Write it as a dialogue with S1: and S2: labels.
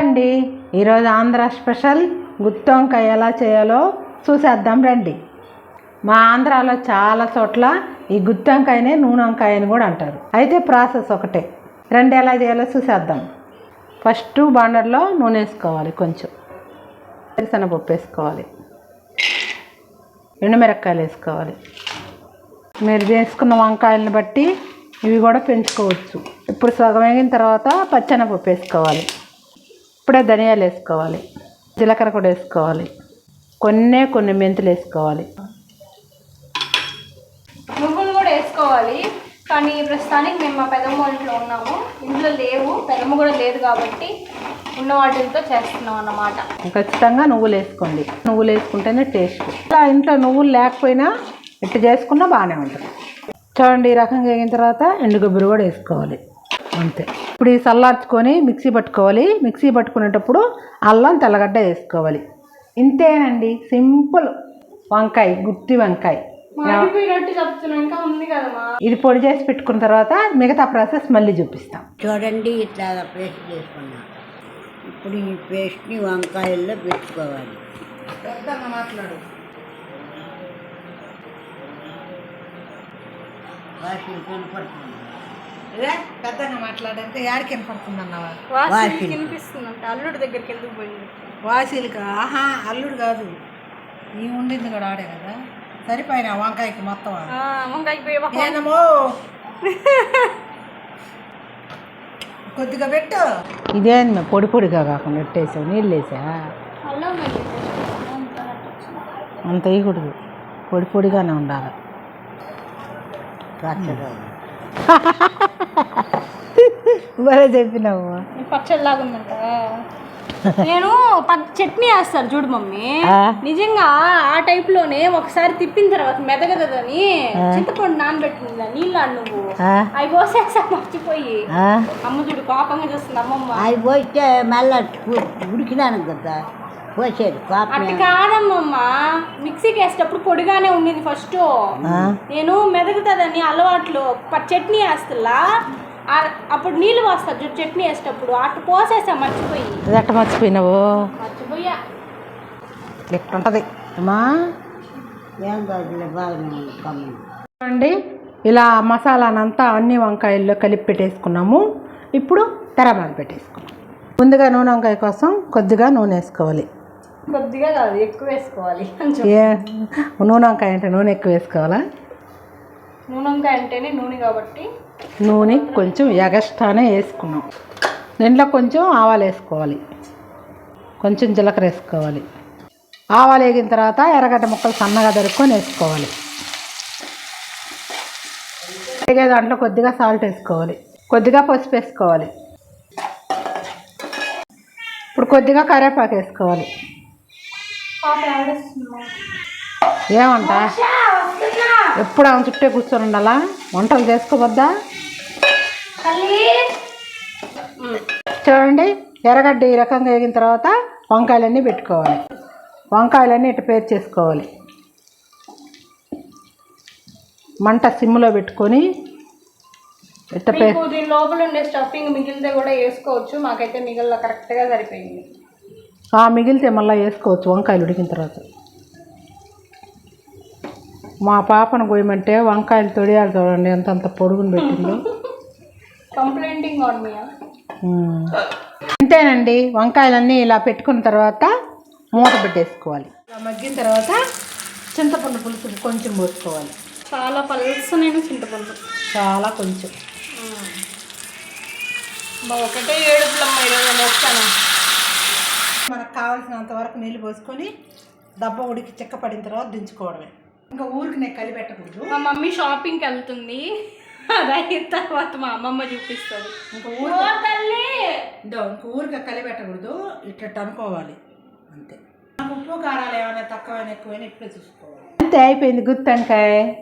S1: అండి ఈరోజు ఆంధ్ర స్పెషల్ గుత్తి వంకాయ ఎలా చేయాలో చూసేద్దాం రండి. మా ఆంధ్రాలో చాలా చోట్ల ఈ గుత్తి వంకాయనే నూనె వంకాయ అని కూడా అంటారు. అయితే ప్రాసెస్ ఒకటే. రెండు ఎలా చేయాలో చూసేద్దాం. ఫస్ట్ బాండర్లో నూనె వేసుకోవాలి కొంచెం. వేరుశనగపప్పు వేసుకోవాలి. ఎండుమిరపకాయలు వేసుకోవాలి. మీరు చేసుకున్న వంకాయలను బట్టి ఇవి కూడా పెంచుకోవచ్చు. ఇప్పుడు సగం వేగిన తర్వాత పచ్చెనపప్పు వేసుకోవాలి. ఇప్పుడే ధనియాలు వేసుకోవాలి జీలకర్ర కూడా వేసుకోవాలి కొన్నే కొన్ని మెంతులు వేసుకోవాలి.
S2: నువ్వులు కూడా వేసుకోవాలి కానీ ప్రస్తుతానికి మేము మా పెదమ్మ ఇంట్లో ఉన్నాము. ఇంట్లో లేవు పెదమ్మ కూడా లేదు కాబట్టి ఉన్న వాటితో చేస్తున్నాం అన్నమాట.
S1: ఖచ్చితంగా నువ్వులు వేసుకోండి. నువ్వులు వేసుకుంటేనే టేస్ట్. ఇలా ఇంట్లో నువ్వులు లేకపోయినా ఇట్టు చేసుకున్నా బాగానే ఉంటుంది. చూడండి ఈ రకంగా వేగిన తర్వాత ఎండు కొబ్బరి కూడా వేసుకోవాలి. అంతే. ఇప్పుడు ఈ చల్లార్చుకొని మిక్సీ పట్టుకోవాలి. మిక్సీ పట్టుకునేటప్పుడు అల్లం తెల్లగడ్డ వేసుకోవాలి. ఇంతేనండి. సింపుల్ వంకాయ గుత్తి వంకాయ.
S2: మాడిపోయినట్టు చెప్తున్నా ఇంకా ఉంది కదమ్మా.
S1: ఇది పొడి చేసి పెట్టుకున్న తర్వాత మిగతా ప్రాసెస్ మళ్ళీ చూపిస్తాం.
S3: చూడండి ఇట్లా పేస్ట్ చేసుకున్నా. ఇప్పుడు ఈ పేస్ట్ని వంకాయల్లో పెట్టుకోవాలి.
S1: మాట్లాడు.
S3: కనపడుతుంది
S1: పెద్దగా మాట్లాడంటే యాడికి వినపడుతుంది అన్నవా
S2: వాసన
S3: వాసన.
S2: వినిపిస్తుందంట. అల్లుడి దగ్గరికి ఎందుకు పోయింది?
S1: వాసీలుగా ఆహా అల్లుడు కాదు. నీ ఉండింది కూడా ఆడే కదా? సరిపోయినా వంకాయకి మొత్తం?
S2: ఆ, వంకాయ పోయి ఒక-
S1: ఏనమో కొద్దిగా పెట్టు. ఇదేంది పొడి పొడిగా కాకుండా పెట్టేసావు నీళ్ళు వేసా. అంత వేయకూడదు. పొడి పొడిగానే ఉండాలి.
S3: పచ్చగా
S1: భలే చెప్పినావు
S2: పచ్చడిలాగా ఉందంట. నేను ప- చట్నీ వేస్తాను చూడు మమ్మీ. నిజంగా ఆ టైప్లోనే ఒకసారి తిప్పిన తర్వాత మెదగదని చింతపండు నానబెట్టింది నీళ్ళు నువ్వు. అవి పోసేసా మర్చిపోయి. అమ్మ చూడు కోపంగా చూస్తుంది అమ్మమ్మ.
S3: అవి పోస్తే మళ్ళీ ఉడికినాను కదా. పోసేది
S2: అట్లా కాదమ్మమ్మ. మిక్సీకి వేసేటప్పుడు పొడిగానే ఉండింది ఫస్ట్. నేను మెదగుతుందని అలవాట్లు ప- చట్నీ వేస్తలా. అప్పుడు నీళ్ళు పోస్తా చూడు చట్నీ వేసేటప్పుడు. అటు పోసేసా మర్చిపోయి.
S1: ఎట్ట మర్చిపోయినావు?
S2: మర్చిపోయా.
S1: ఎట్టుంటది అమ్మా
S3: ఏం
S1: చూడండి ఇలా మసాలానంతా అన్ని వంకాయల్లో కలిపి పెట్టేసుకున్నాము. ఇప్పుడు తెరమాలు పెట్టేసుకున్నాం. ముందుగా నూనె వంకాయ కోసం కొద్దిగా నూనె వేసుకోవాలి.
S2: కొద్దిగా కాదు ఎక్కువ వేసుకోవాలి
S1: ఏ నూనె వంకాయ అంటే నూనె ఎక్కువ వేసుకోవాలా?
S2: నూనె వంకాయ అంటేనే నూనె కాబట్టి.
S1: నూనె కొంచెం ఎగస్ట్రానే వేసుకున్నాం. దీంట్లో కొంచెం ఆవాలు వేసుకోవాలి. కొంచెం జీలకర్ర వేసుకోవాలి. ఆవాలు వేగిన తర్వాత ఎర్రగడ్డ ముక్కలు సన్నగా దొరుకుని వేసుకోవాలి. వేగే దాంట్లో కొద్దిగా సాల్ట్ వేసుకోవాలి. కొద్దిగా పసుపు వేసుకోవాలి. ఇప్పుడు కొద్దిగా కరివేపాకు వేసుకోవాలి. ఏమంట? ఎప్పుడు ఆమె చుట్టే కూర్చొని ఉండాలా? వంటలు చేసుకోవద్దా చూడండి ఎర్రగడ్డ ఈ రకంగా వేగిన తర్వాత వంకాయలన్నీ పెట్టుకోవాలి. వంకాయలన్నీ ఇట్ట పేరు చేసుకోవాలి. మంట సిమ్లో పెట్టుకొని ఇట్ట పే
S2: మీకు దీని లోపల ఉండే స్టఫింగ్ మిగిలితే కూడా వేసుకోవచ్చు. మాకైతే మిగిలిన కరెక్ట్గా సరిపోయింది.
S1: ఆ మిగిలితే మళ్ళీ వేసుకోవచ్చు వంకాయలు ఉడికిన తర్వాత. మా పాపను పోయమంటే వంకాయలు తొడియాలు చూడండి ఎంత అంత పొడుగుని పెట్టిందో.
S2: Complaining on me
S1: um. అంతేనండి వంకాయలన్నీ ఇలా పెట్టుకున్న తర్వాత మూత పెట్టేసుకోవాలి. ఇలా మగ్గిన తర్వాత చింతపండు పులుసు కొంచెం పోసుకోవాలి.
S2: చాలా పల్సనైన చింతపండు.
S1: చాలా కొంచెం.
S2: ఒకటే ఏడుపులమ్మ ఈరోజు మోస్తాను
S1: మనకు కావాల్సినంత వరకు నీళ్ళు పోసుకొని దెబ్బ ఉడికి చిక్క పడిన తర్వాత దించుకోవడమే. ఇంకా ఊరికి నేను కలిపెట్టకూడదు
S2: మా మమ్మీ షాపింగ్కి వెళ్తుంది. అది అయిన తర్వాత మా అమ్మమ్మ చూపిస్తుంది.
S1: ఇంకా
S2: ఓ
S1: ఊరికి
S2: తల్లి
S1: ఇంక ఊరికే కలిపెట్టకూడదు ఇట్లా అనుకోవాలి అంతే. ఉప్పు కారాలు ఏమైనా తక్కువైనా ఎక్కువైనా ఇప్పుడే చూసుకోవాలి. అంతే అయిపోయింది గుత్తంకాయ.